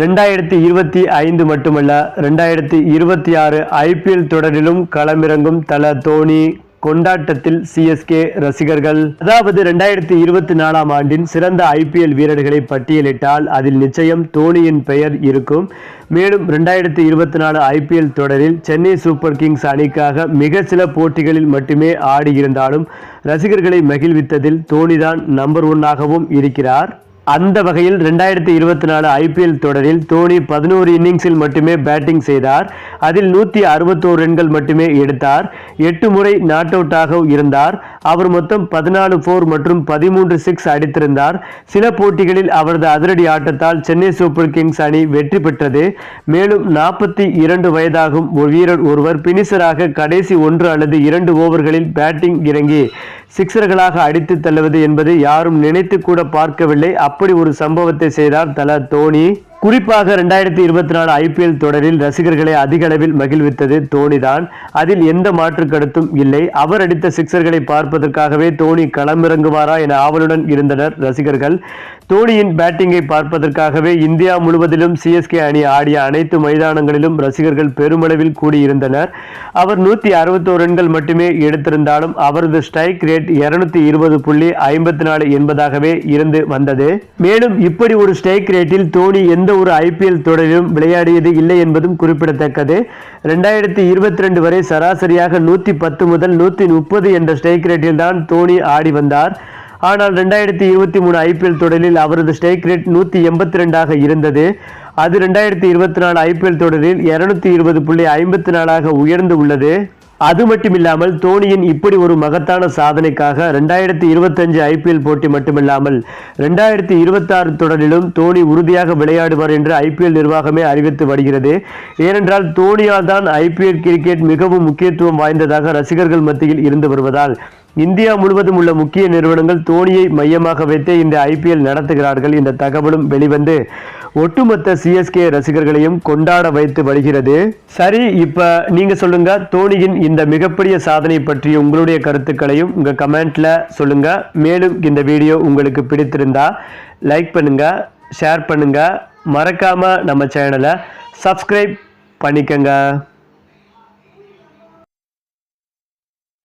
ரெண்டாயிரத்தி இருபத்தி ஐந்து மட்டுமல்ல ரெண்டாயிரத்தி இருபத்தி ஆறு ஐபிஎல் தொடரிலும் களமிறங்கும் தல தோனி கொண்டாட்டத்தில் சிஎஸ்கே ரசிகர்கள். அதாவது ரெண்டாயிரத்தி இருபத்தி நாலாம் ஆண்டின் சிறந்த ஐபிஎல் வீரர்களை பட்டியலிட்டால் அதில் நிச்சயம் தோனியின் பெயர் இருக்கும். மேலும் ரெண்டாயிரத்தி இருபத்தி நாலு ஐபிஎல் தொடரில் சென்னை சூப்பர் கிங்ஸ் அணிக்காக மிக சில போட்டிகளில் மட்டுமே ஆடியிருந்தாலும் ரசிகர்களை மகிழ்வித்ததில் தோனிதான் நம்பர் ஒன்னாகவும் இருக்கிறார். அந்த வகையில் ரெண்டாயிரத்தி இருபத்தி நாலு ஐபிஎல் தொடரில் தோனி பதினோரு இன்னிங்ஸில் மட்டுமே பேட்டிங் செய்தார். அதில் நூற்றி அறுபத்தோரு ரன்கள் மட்டுமே எடுத்தார். எட்டு முறை நாட் அவுட்டாக இருந்தார். அவர் மொத்தம் பதினாலு ஃபோர் மற்றும் பதிமூன்று சிக்ஸ் அடித்திருந்தார். சில போட்டிகளில் அவரது அதிரடி ஆட்டத்தால் சென்னை சூப்பர் கிங்ஸ் அணி வெற்றி பெற்றது. மேலும் நாற்பத்தி இரண்டு வயதாகும் வீரர் ஒருவர் பினிசராக கடைசி ஒன்று அல்லது இரண்டு ஓவர்களில் பேட்டிங் இறங்கி சிக்ஸர்களாக அடித்து தள்ளுவது என்பது யாரும் நினைத்து கூட பார்க்கவில்லை அப்படி ஒரு சம்பவத்தை செய்தார் தல தோனி குறிப்பாக ரெண்டாயிரத்தி இருபத்தி நாலு ஐபிஎல் தொடரில் ரசிகர்களை அதிக அளவில் மகிழ்வித்தது தோனிதான். அதில் எந்த மாற்று கருத்தும் இல்லை. அவர் அடித்த சிக்ஸர்களை பார்ப்பதற்காகவே தோனி களமிறங்குவாரா என ஆவலுடன் இருந்தனர் ரசிகர்கள். தோனியின் பேட்டிங்கை பார்ப்பதற்காகவே இந்தியா முழுவதிலும் சிஎஸ்கே அணி ஆடிய அனைத்து மைதானங்களிலும் ரசிகர்கள் பெருமளவில் கூடியிருந்தனர். அவர் நூற்றி அறுபத்தோரு ரன்கள் மட்டுமே எடுத்திருந்தாலும் அவரது ஸ்ட்ரைக் ரேட் இருநூத்தி இருபது புள்ளி ஐம்பத்தி நாலு என்பதாகவே இருந்து வந்தது. மேலும் இப்படி ஒரு ஸ்ட்ரைக் ரேட்டில் தோனி எந்த எந்த ஒரு ஐபிஎல் தொடரிலும் விளையாடியது இல்லை என்பதும் குறிப்பிடத்தக்கது. ரெண்டாயிரத்தி இருபத்தி ரெண்டு வரை சராசரியாக நூற்றி பத்து முதல் நூற்றி முப்பது என்ற ஸ்ட்ரைக் ரேட்டில் தான் தோனி ஆடி வந்தார். ஆனால் ரெண்டாயிரத்தி இருபத்தி மூணு ஐபிஎல் தொடரில் அவரது ஸ்ட்ரைக் ரேட் நூற்றி எண்பத்தி ரெண்டாக இருந்தது. அது ரெண்டாயிரத்தி இருபத்தி நாலு ஐபிஎல் தொடரில் இருநூத்தி இருபது புள்ளி ஐம்பத்தி நாலாக உயர்ந்து உள்ளது. அது மட்டும் இல்லாமல் தோனியின் இப்படி ஒரு மகத்தான சாதனைக்காக ரெண்டாயிரத்தி இருபத்தஞ்சு ஐபிஎல் போட்டி மட்டுமில்லாமல் ரெண்டாயிரத்தி இருபத்தாறு தொடரிலும் தோனி உறுதியாக விளையாடுவார் என்று ஐபிஎல் நிர்வாகமே அறிவித்து வருகிறது. ஏனென்றால் தோனியால் தான் ஐபிஎல் கிரிக்கெட் மிகவும் முக்கியத்துவம் வாய்ந்ததாக ரசிகர்கள் மத்தியில் இருந்து வருவதால் இந்தியா முழுவதும் உள்ள முக்கிய நிறுவனங்கள் தோனியை மையமாக வைத்தே இந்த ஐபிஎல் நடத்துகிறார்கள். இந்த தகவலும் வெளிவந்து ஒட்டுமொத்த சிஎஸ்கே ரசிகர்களையும் கொண்டாட வைத்து வருகிறது. சரி இப்ப நீங்க சொல்லுங்க தோனியின் இந்த மிகப்பெரிய சாதனை பற்றி உங்களுடைய கருத்துக்களையும் உங்க கமெண்ட்ல சொல்லுங்க. மேலும் இந்த வீடியோ உங்களுக்கு பிடித்திருந்தா லைக் பண்ணுங்க ஷேர் பண்ணுங்க. மறக்காம நம்ம சேனலை சப்ஸ்கிரைப் பண்ணிக்கங்க.